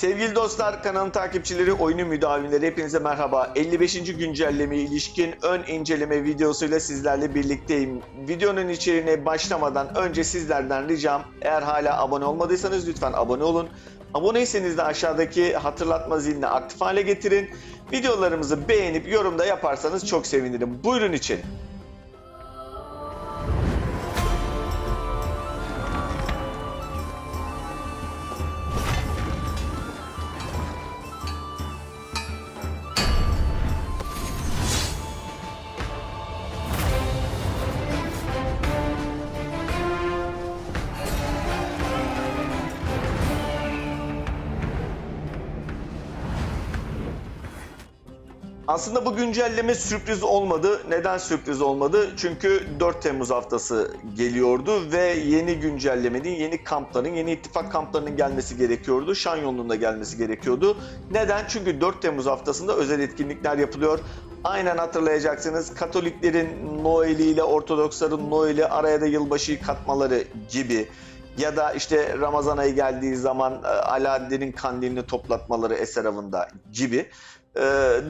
Sevgili dostlar, kanalın takipçileri, oyunu müdavimleri hepinize merhaba. 55. güncellemeye ilişkin ön inceleme videosuyla sizlerle birlikteyim. Videonun içeriğine başlamadan önce sizlerden ricam eğer hala abone olmadıysanız lütfen abone olun. Aboneyseniz de aşağıdaki hatırlatma zilini aktif hale getirin. Videolarımızı beğenip yorumda yaparsanız çok sevinirim. Buyurun için. Aslında bu güncelleme sürpriz olmadı. Neden sürpriz olmadı? Çünkü 4 Temmuz haftası geliyordu ve yeni güncellemenin, yeni kampların, yeni ittifak kamplarının gelmesi gerekiyordu. Şan yolunda gelmesi gerekiyordu. Neden? Çünkü 4 Temmuz haftasında özel etkinlikler yapılıyor. Aynen hatırlayacaksınız. Katoliklerin Noel'i ile Ortodoksların Noel'i araya da yılbaşıyı katmaları gibi ya da işte Ramazan ayı geldiği zaman e, Alaaddin'in kandilini toplatmaları eser avında gibi. E,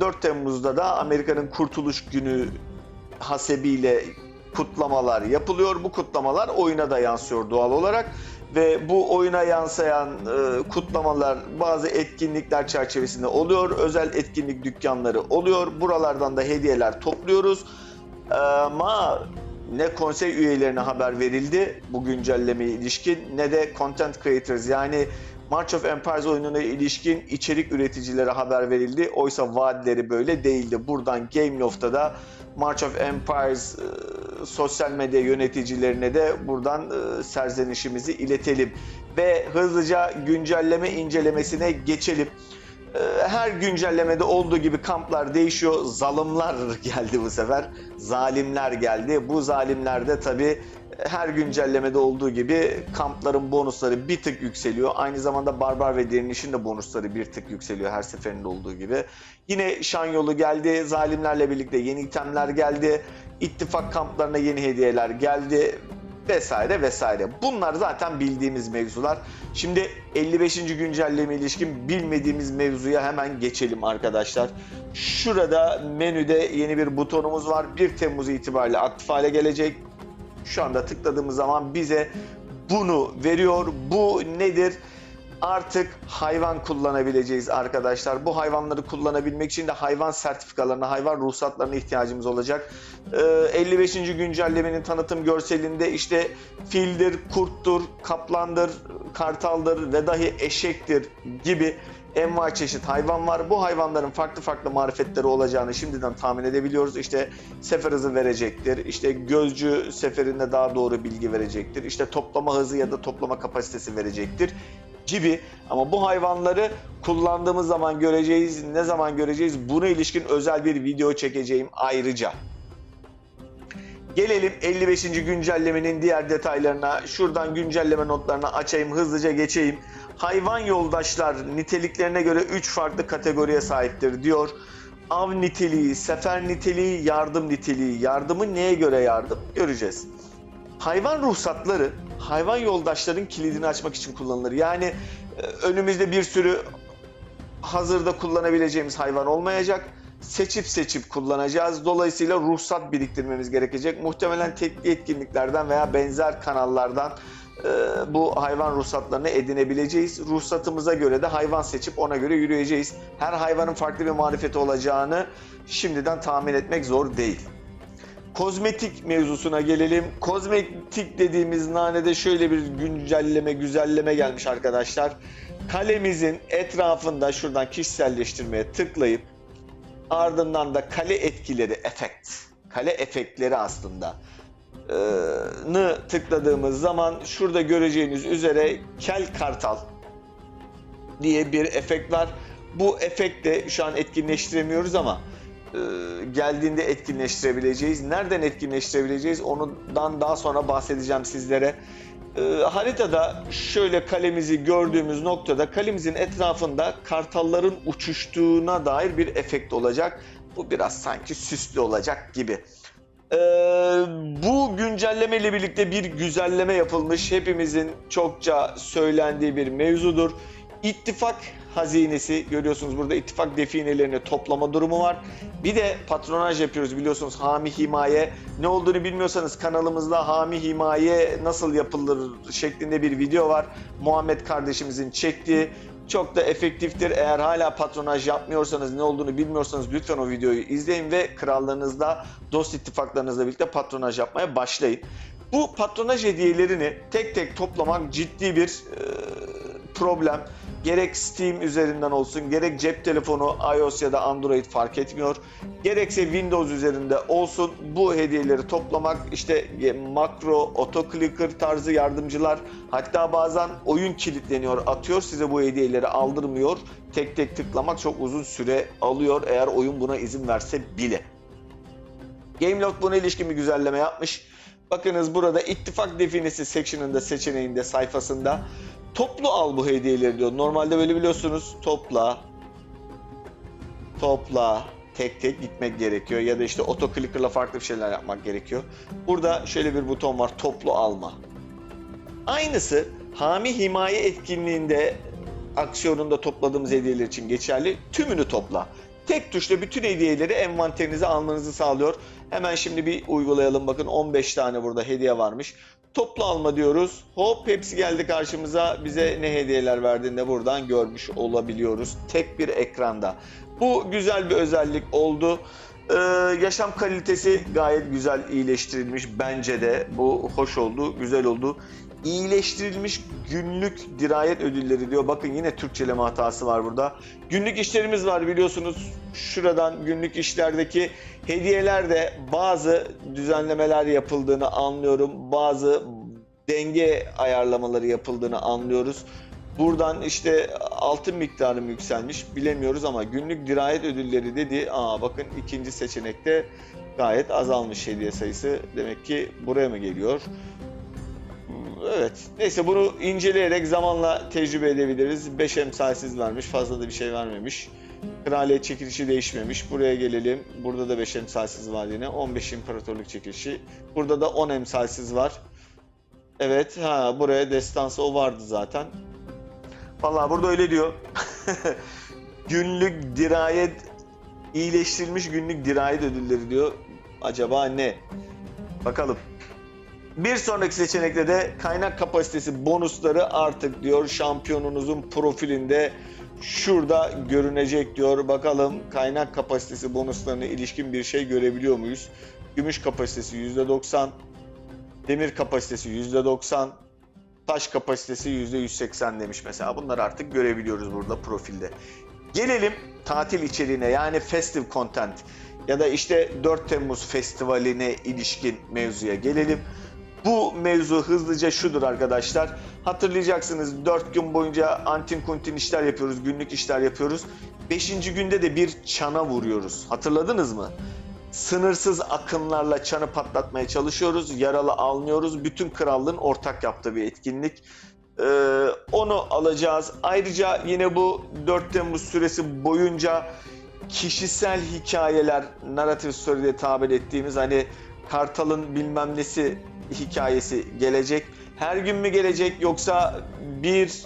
4 Temmuz'da da Amerika'nın Kurtuluş Günü hasebiyle kutlamalar yapılıyor. Bu kutlamalar oyuna da yansıyor doğal olarak ve bu oyuna yansıyan e, kutlamalar bazı etkinlikler çerçevesinde oluyor. Özel etkinlik dükkanları oluyor. Buralardan da hediyeler topluyoruz. Ama ne konsey üyelerine haber verildi bu güncellemeye ilişkin ne de content creators yani March of Empires oyununa ilişkin içerik üreticilere haber verildi. Oysa vaatleri böyle değildi. Buradan Gameloft'a da March of Empires e, sosyal medya yöneticilerine de buradan e, serzenişimizi iletelim. Ve hızlıca güncelleme incelemesine geçelim. E, her güncellemede olduğu gibi kamplar değişiyor. Zalimler geldi bu sefer. Zalimler geldi. Bu zalimlerde tabi her güncellemede olduğu gibi kampların bonusları bir tık yükseliyor. Aynı zamanda barbar ve direnişin de bonusları bir tık yükseliyor her seferinde olduğu gibi. Yine şan yolu geldi. Zalimlerle birlikte yeni itemler geldi. İttifak kamplarına yeni hediyeler geldi vesaire vesaire. Bunlar zaten bildiğimiz mevzular. Şimdi 55. güncelleme ilişkin bilmediğimiz mevzuya hemen geçelim arkadaşlar. Şurada menüde yeni bir butonumuz var. 1 Temmuz itibariyle aktif hale gelecek. Şu anda tıkladığımız zaman bize bunu veriyor. Bu nedir? Artık hayvan kullanabileceğiz arkadaşlar. Bu hayvanları kullanabilmek için de hayvan sertifikalarına, hayvan ruhsatlarına ihtiyacımız olacak. Ee, 55. güncellemenin tanıtım görselinde işte fildir, kurttur, kaplandır, kartaldır ve dahi eşektir gibi envai çeşit hayvan var. Bu hayvanların farklı farklı marifetleri olacağını şimdiden tahmin edebiliyoruz. İşte sefer hızı verecektir. İşte gözcü seferinde daha doğru bilgi verecektir. İşte toplama hızı ya da toplama kapasitesi verecektir gibi. Ama bu hayvanları kullandığımız zaman göreceğiz. Ne zaman göreceğiz? Buna ilişkin özel bir video çekeceğim ayrıca. Gelelim 55. güncellemenin diğer detaylarına. Şuradan güncelleme notlarını açayım, hızlıca geçeyim. Hayvan yoldaşlar niteliklerine göre 3 farklı kategoriye sahiptir diyor. Av niteliği, sefer niteliği, yardım niteliği. Yardımı neye göre yardım? Göreceğiz. Hayvan ruhsatları hayvan yoldaşların kilidini açmak için kullanılır. Yani e, önümüzde bir sürü hazırda kullanabileceğimiz hayvan olmayacak. Seçip seçip kullanacağız. Dolayısıyla ruhsat biriktirmemiz gerekecek. Muhtemelen tekli etkinliklerden veya benzer kanallardan bu hayvan ruhsatlarını edinebileceğiz. Ruhsatımıza göre de hayvan seçip ona göre yürüyeceğiz. Her hayvanın farklı bir marifeti olacağını şimdiden tahmin etmek zor değil. Kozmetik mevzusuna gelelim. Kozmetik dediğimiz nanede şöyle bir güncelleme, güzelleme gelmiş arkadaşlar. Kalemizin etrafında şuradan kişiselleştirmeye tıklayıp ardından da kale etkileri, efekt, kale efektleri aslında nı tıkladığımız zaman şurada göreceğiniz üzere kel kartal diye bir efekt var. Bu efekte şu an etkinleştiremiyoruz ama geldiğinde etkinleştirebileceğiz. Nereden etkinleştirebileceğiz? Ondan daha sonra bahsedeceğim sizlere. E, haritada şöyle kalemizi gördüğümüz noktada kalemizin etrafında kartalların uçuştuğuna dair bir efekt olacak. Bu biraz sanki süslü olacak gibi. Ee, bu güncelleme ile birlikte bir güzelleme yapılmış. Hepimizin çokça söylendiği bir mevzudur. İttifak hazinesi görüyorsunuz burada ittifak definelerini toplama durumu var. Bir de patronaj yapıyoruz biliyorsunuz hami himaye. Ne olduğunu bilmiyorsanız kanalımızda hami himaye nasıl yapılır şeklinde bir video var. Muhammed kardeşimizin çektiği. Çok da efektiftir. Eğer hala patronaj yapmıyorsanız, ne olduğunu bilmiyorsanız lütfen o videoyu izleyin ve krallığınızda, dost ittifaklarınızla birlikte patronaj yapmaya başlayın. Bu patronaj hediyelerini tek tek toplamak ciddi bir e, problem. Gerek Steam üzerinden olsun, gerek cep telefonu, iOS ya da Android fark etmiyor. Gerekse Windows üzerinde olsun bu hediyeleri toplamak işte makro, otoclicker tarzı yardımcılar hatta bazen oyun kilitleniyor, atıyor size bu hediyeleri aldırmıyor. Tek tek tıklamak çok uzun süre alıyor eğer oyun buna izin verse bile. Gameloft buna ilişkin bir güzelleme yapmış. Bakınız burada ittifak definisi section'ında seçeneğinde sayfasında toplu al bu hediyeleri diyor. Normalde böyle biliyorsunuz topla, topla, tek tek gitmek gerekiyor ya da işte otoclicker'la farklı bir şeyler yapmak gerekiyor. Burada şöyle bir buton var toplu alma. Aynısı hami himaye etkinliğinde aksiyonunda topladığımız hediyeler için geçerli. Tümünü topla. Tek tuşla bütün hediyeleri envanterinize almanızı sağlıyor. Hemen şimdi bir uygulayalım. Bakın 15 tane burada hediye varmış. Toplu alma diyoruz. Hop hepsi geldi karşımıza. Bize ne hediyeler verdiğini de buradan görmüş olabiliyoruz. Tek bir ekranda. Bu güzel bir özellik oldu. Ee, yaşam kalitesi gayet güzel iyileştirilmiş. Bence de bu hoş oldu, güzel oldu. İyileştirilmiş günlük dirayet ödülleri diyor. Bakın yine Türkçeleme hatası var burada. Günlük işlerimiz var biliyorsunuz. Şuradan günlük işlerdeki hediyelerde bazı düzenlemeler yapıldığını anlıyorum. Bazı denge ayarlamaları yapıldığını anlıyoruz. Buradan işte altın miktarı yükselmiş bilemiyoruz ama günlük dirayet ödülleri dedi. Aa bakın ikinci seçenekte gayet azalmış hediye sayısı. Demek ki buraya mı geliyor? Evet. Neyse bunu inceleyerek zamanla tecrübe edebiliriz. 5 emsalsiz vermiş. Fazla da bir şey vermemiş. Kraliyet çekilişi değişmemiş. Buraya gelelim. Burada da 5 emsalsiz var yine. 15 imparatorluk çekilişi. Burada da 10 emsalsiz var. Evet. Ha buraya destansı o vardı zaten. Vallahi burada öyle diyor. günlük dirayet iyileştirilmiş günlük dirayet ödülleri diyor. Acaba ne? Bakalım. Bir sonraki seçenekte de kaynak kapasitesi bonusları artık diyor şampiyonunuzun profilinde şurada görünecek diyor. Bakalım kaynak kapasitesi bonuslarına ilişkin bir şey görebiliyor muyuz? Gümüş kapasitesi %90, demir kapasitesi %90, taş kapasitesi %180 demiş mesela. Bunları artık görebiliyoruz burada profilde. Gelelim tatil içeriğine yani festive content ya da işte 4 Temmuz festivaline ilişkin mevzuya gelelim. Bu mevzu hızlıca şudur arkadaşlar. Hatırlayacaksınız 4 gün boyunca antin kuntin işler yapıyoruz, günlük işler yapıyoruz. 5. günde de bir çana vuruyoruz. Hatırladınız mı? Sınırsız akınlarla çanı patlatmaya çalışıyoruz. Yaralı almıyoruz. Bütün krallığın ortak yaptığı bir etkinlik. Ee, onu alacağız. Ayrıca yine bu 4 Temmuz süresi boyunca kişisel hikayeler, narrative story diye tabir ettiğimiz hani Kartal'ın bilmem nesi hikayesi gelecek. Her gün mü gelecek yoksa bir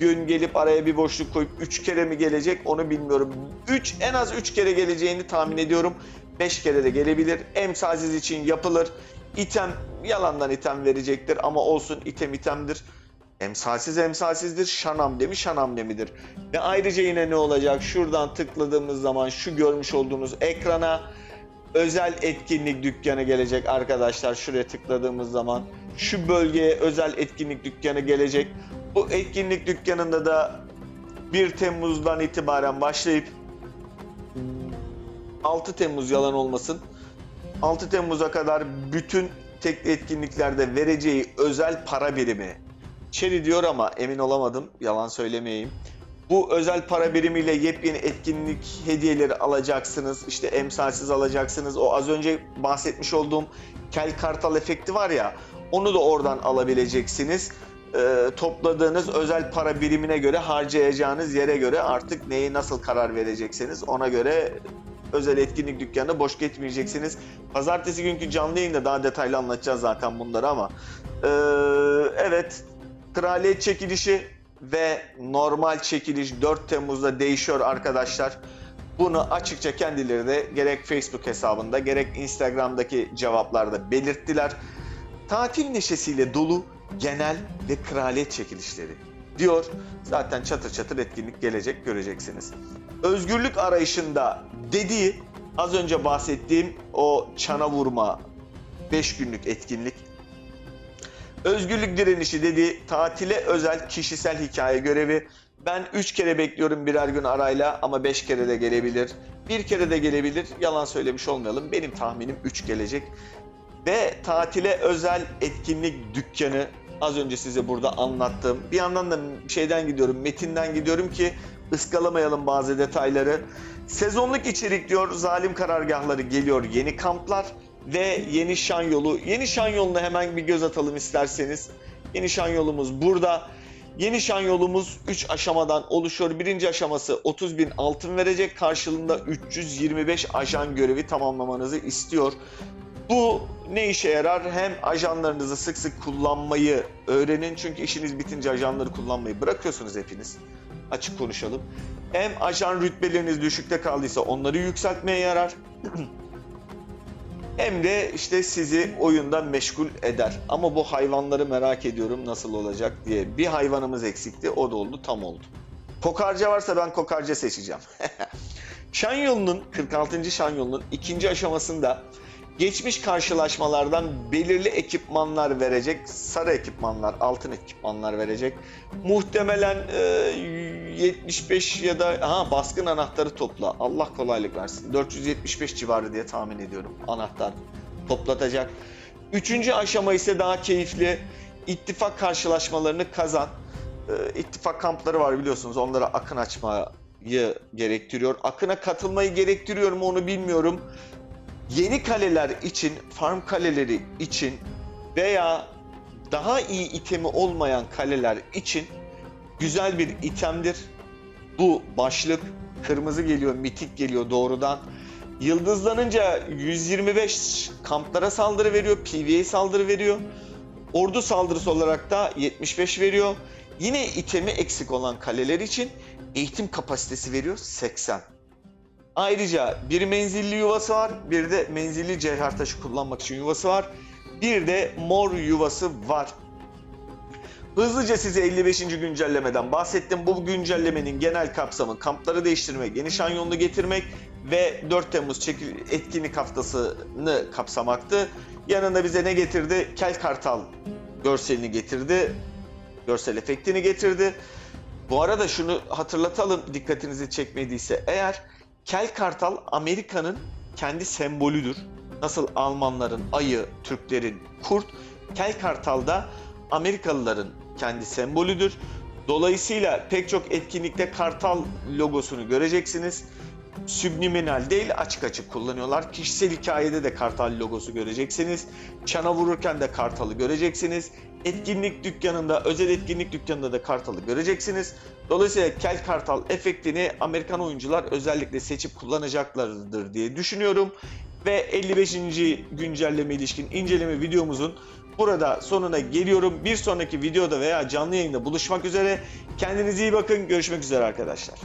gün gelip araya bir boşluk koyup 3 kere mi gelecek onu bilmiyorum. 3 en az 3 kere geleceğini tahmin ediyorum. 5 kere de gelebilir. Emsalsiz için yapılır. İtem yalandan item verecektir ama olsun item itemdir. Emsalsiz emsalsizdir. Şanam mi şanam midir? Ve ayrıca yine ne olacak? Şuradan tıkladığımız zaman şu görmüş olduğunuz ekrana özel etkinlik dükkanı gelecek arkadaşlar. Şuraya tıkladığımız zaman şu bölgeye özel etkinlik dükkanı gelecek. Bu etkinlik dükkanında da 1 Temmuz'dan itibaren başlayıp 6 Temmuz yalan olmasın. 6 Temmuz'a kadar bütün tek etkinliklerde vereceği özel para birimi. Çeri diyor ama emin olamadım. Yalan söylemeyeyim. Bu özel para birimiyle yepyeni etkinlik hediyeleri alacaksınız. İşte emsalsiz alacaksınız. O az önce bahsetmiş olduğum kel kartal efekti var ya onu da oradan alabileceksiniz. Ee, topladığınız özel para birimine göre harcayacağınız yere göre artık neyi nasıl karar vereceksiniz ona göre özel etkinlik dükkanı boş gitmeyeceksiniz. Pazartesi günkü canlı yayında daha detaylı anlatacağız zaten bunları ama ee, evet kraliyet çekilişi ve normal çekiliş 4 Temmuz'da değişiyor arkadaşlar. Bunu açıkça kendileri de gerek Facebook hesabında gerek Instagram'daki cevaplarda belirttiler. Tatil neşesiyle dolu genel ve kraliyet çekilişleri diyor. Zaten çatır çatır etkinlik gelecek göreceksiniz. Özgürlük arayışında dediği az önce bahsettiğim o çana vurma 5 günlük etkinlik. Özgürlük direnişi dediği tatile özel kişisel hikaye görevi. Ben 3 kere bekliyorum birer gün arayla ama 5 kere de gelebilir. Bir kere de gelebilir. Yalan söylemiş olmayalım. Benim tahminim 3 gelecek. Ve tatile özel etkinlik dükkanı az önce size burada anlattım. Bir yandan da şeyden gidiyorum, metinden gidiyorum ki ıskalamayalım bazı detayları. Sezonluk içerik diyor, zalim karargahları geliyor, yeni kamplar ve yeni şan yolu. Yeni şan yoluna hemen bir göz atalım isterseniz. Yeni şan yolumuz burada. Yeni şan yolumuz 3 aşamadan oluşuyor. Birinci aşaması 30 bin altın verecek. Karşılığında 325 ajan görevi tamamlamanızı istiyor. Bu ne işe yarar? Hem ajanlarınızı sık sık kullanmayı öğrenin. Çünkü işiniz bitince ajanları kullanmayı bırakıyorsunuz hepiniz. Açık konuşalım. Hem ajan rütbeleriniz düşükte kaldıysa onları yükseltmeye yarar. Hem de işte sizi oyunda meşgul eder. Ama bu hayvanları merak ediyorum nasıl olacak diye. Bir hayvanımız eksikti, o da oldu, tam oldu. Kokarca varsa ben kokarca seçeceğim. Şan yolunun, 46. şan yolunun ikinci aşamasında geçmiş karşılaşmalardan belirli ekipmanlar verecek. Sarı ekipmanlar, altın ekipmanlar verecek. Muhtemelen e, 75 ya da ha baskın anahtarı topla. Allah kolaylık versin. 475 civarı diye tahmin ediyorum anahtar toplatacak. Üçüncü aşama ise daha keyifli. İttifak karşılaşmalarını kazan. E, ittifak kampları var biliyorsunuz. Onlara akın açmayı gerektiriyor. Akına katılmayı gerektiriyor mu onu bilmiyorum yeni kaleler için, farm kaleleri için veya daha iyi itemi olmayan kaleler için güzel bir itemdir. Bu başlık kırmızı geliyor, mitik geliyor doğrudan. Yıldızlanınca 125 kamplara saldırı veriyor, PvE saldırı veriyor. Ordu saldırısı olarak da 75 veriyor. Yine itemi eksik olan kaleler için eğitim kapasitesi veriyor 80. Ayrıca bir menzilli yuvası var, bir de menzilli cevher taşı kullanmak için yuvası var. Bir de mor yuvası var. Hızlıca size 55. güncellemeden bahsettim. Bu güncellemenin genel kapsamı kampları değiştirmek, yeni şan yolunu getirmek ve 4 Temmuz çekil etkinlik haftasını kapsamaktı. Yanında bize ne getirdi? Kel Kartal görselini getirdi. Görsel efektini getirdi. Bu arada şunu hatırlatalım dikkatinizi çekmediyse. Eğer Kel Kartal Amerika'nın kendi sembolüdür. Nasıl Almanların ayı, Türklerin kurt, Kel Kartal da Amerikalıların kendi sembolüdür. Dolayısıyla pek çok etkinlikte kartal logosunu göreceksiniz. Subliminal değil açık açık kullanıyorlar. Kişisel hikayede de kartal logosu göreceksiniz. Çana vururken de kartalı göreceksiniz. Etkinlik dükkanında, özel etkinlik dükkanında da kartalı göreceksiniz. Dolayısıyla kel kartal efektini Amerikan oyuncular özellikle seçip kullanacaklardır diye düşünüyorum. Ve 55. güncelleme ilişkin inceleme videomuzun burada sonuna geliyorum. Bir sonraki videoda veya canlı yayında buluşmak üzere. Kendinize iyi bakın. Görüşmek üzere arkadaşlar.